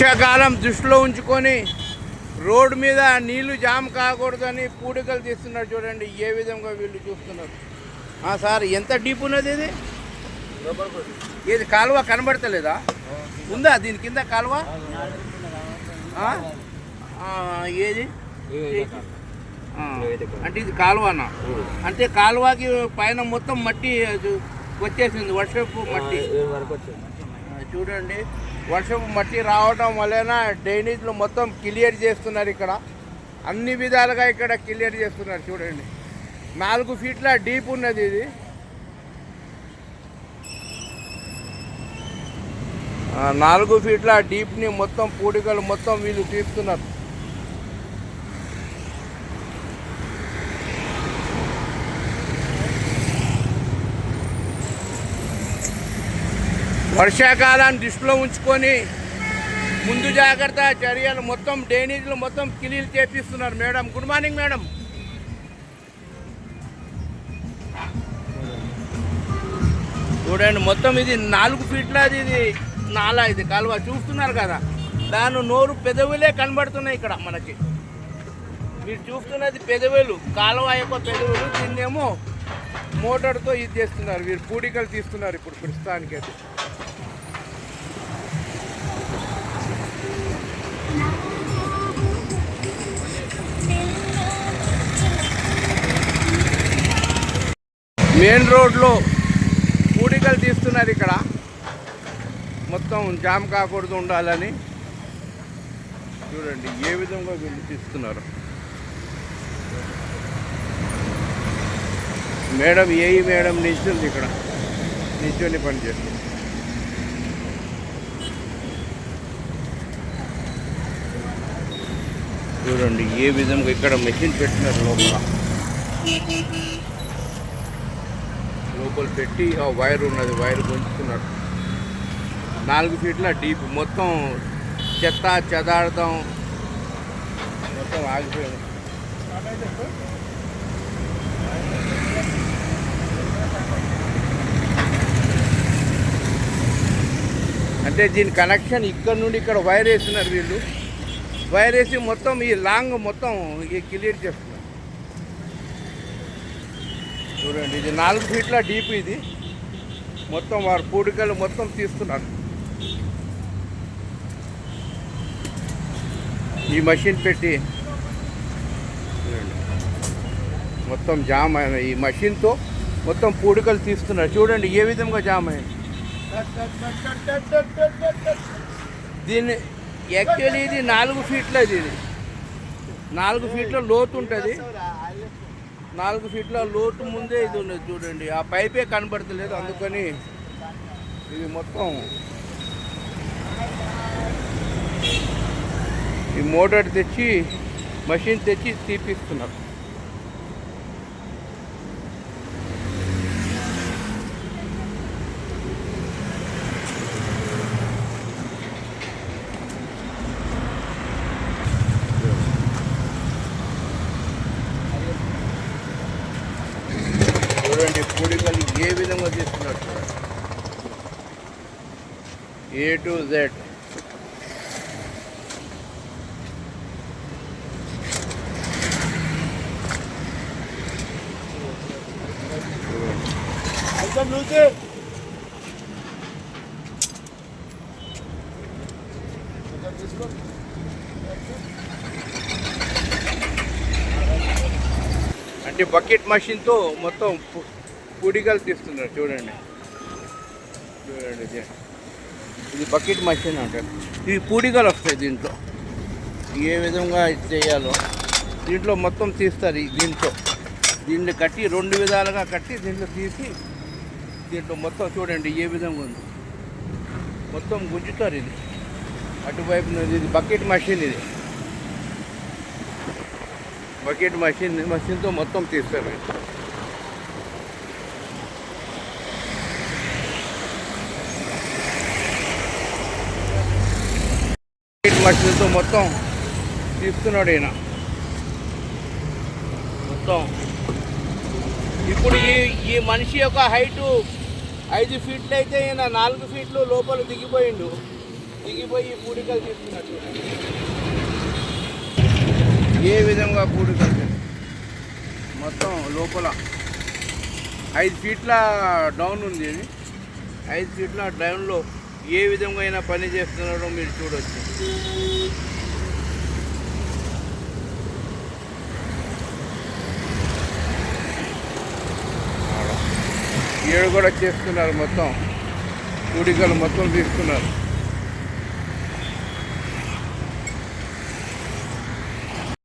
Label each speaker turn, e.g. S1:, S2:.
S1: వర్షాకాలం దృష్టిలో ఉంచుకొని రోడ్డు మీద నీళ్ళు జామ్ కాకూడదని పూడికలు తీస్తున్నారు చూడండి ఏ విధంగా వీళ్ళు చూస్తున్నారు. ఆ, సార్ ఎంత డీప్ ఉన్నది ఇది? ఇది కాలువ కనబడతలేదా? ఉందా దీని కింద కాలువ? ఏది? అంటే ఇది కాలువనా? అంటే కాలువకి పైన మొత్తం మట్టి అది వచ్చేసింది వర్షపు మట్టి. చూడండి వర్షపు మట్టి రావడం వలన డ్రైనేజ్లు మొత్తం క్లియర్ చేస్తున్నారు ఇక్కడ. అన్ని విధాలుగా ఇక్కడ క్లియర్ చేస్తున్నారు చూడండి. నాలుగు ఫీట్ల డీప్ ఉన్నది ఇది. నాలుగు ఫీట్ల డీప్ని మొత్తం పూడికలు మొత్తం వీళ్ళు తీస్తున్నారు. వర్షాకాలాన్ని దృష్టిలో ఉంచుకొని ముందు జాగ్రత్త చర్యలు మొత్తం డ్రైనేజీలు మొత్తం క్లీన్ చేపిస్తున్నారు మేడం. Good morning madam. చూడండి మొత్తం ఇది నాలుగు ఫీట్లది ఇది నాలా ఇది కాలువ. చూస్తున్నారు కదా? దాని నోరు పెదవులే కనబడుతున్నాయి ఇక్కడ మనకి. మీరు చూస్తున్నది పెదవులు కాలువ యొక్క పెదవులు దీన్నేమో మోటార్తో ఇది చేస్తున్నారు. వీరు పూడికలు తీస్తున్నారు ఇప్పుడు ప్రస్తుతానికి అయితే మెయిన్ రోడ్లో పూడికలు తీస్తున్నారు ఇక్కడ. మొత్తం జామ్ కాకూడదు ఉండాలని. చూడండి ఏ విధంగా వీళ్ళు తీస్తున్నారు. మేడం ఏ మేడం నిల్చుంది ఇక్కడ. నిల్చొని పని చేస్తుంది. చూడండి ఏ విధంగా ఇక్కడ మెషిన్ పెట్టినారు లోపల. లోపల పెట్టి ఆ వైర్ ఉన్నది వైర్ గుంచుతున్నారు నాలుగు ఫీట్ల డీప్. మొత్తం చెత్త చెదార్థం మొత్తం ఆగిపోయింది. అంటే దీని కనెక్షన్ ఇక్కడ నుండి ఇక్కడ వైర్ వేస్తున్నారు వీళ్ళు. వైర్ వేసి మొత్తం ఈ లాంగ్ మొత్తం ఈ క్లియర్ చేస్తున్నారు. చూడండి ఇది నాలుగు ఫీట్ల డీప్ ఇది. మొత్తం వారు పూడికలు మొత్తం తీస్తున్నారు. ఈ మషిన్ పెట్టి మొత్తం జామ్ అయిన ఈ మషిన్తో మొత్తం పూడికలు తీస్తున్నారు. చూడండి ఏ విధంగా జామ్ అయింది. దీన్ని యాక్చువల్లీ ఇది నాలుగు ఫీట్లది ఇది. నాలుగు ఫీట్ల లోతు ఉంటుంది. నాలుగు ఫీట్ల లోతు ముందే ఇది ఉన్నది చూడండి. ఆ పైపే కనబడతలేదు. అందుకని ఇది మొత్తం ఈ మోటార్ తెచ్చి మషిన్ తెచ్చి తీపిస్తున్నారు. చూడండి పూడికలు ఏ విధంగా తీస్తున్నారు చూడండి. ఏ టు జెడ్ అంటే బకెట్ మషిన్తో మొత్తం పొడిగలు తీస్తున్నారు. చూడండి. చూడండి ఇది. బకెట్ మషిన్ అంటారు ఇవి పూడిగలు వస్తాయి దీంట్లో. ఏ విధంగా ఇది చేయాలో. దీంట్లో మొత్తం తీస్తారు దీంట్లో. దీన్ని కట్టి రెండు విధాలుగా కట్టి దీంట్లో తీసి దీంట్లో మొత్తం చూడండి ఏ విధంగా ఉంది. మొత్తం గుంజుతారు ఇది. అటువైపు ఇది బకెట్ మషిన్ ఇది. బకెట్ మషిన్ మషిన్తో మొత్తం తీస్తారు బకెట్ మషిన్తో మొత్తం తీస్తున్నాడు ఈయన. మొత్తం. ఇప్పుడు ఈ ఈ మనిషి యొక్క హైటు ఐదు ఫీట్లు అయితే ఈయన నాలుగు ఫీట్లు లోపల దిగిపోయిండు. దిగిపోయి పూడికలు తీసుకున్నట్టు చూడండి ఏ విధంగా పూడికలు మొత్తం లోపల ఐదు ఫీట్ల డౌన్ ఉంది ఇది. ఐదు ఫీట్ల డౌన్లో ఏ విధంగా అయినా పని చేస్తున్నారో మీరు చూడొచ్చు. ఏడు కూడా చేస్తున్నారు మొత్తం. కూడికలు మొత్తం తీస్తున్నారు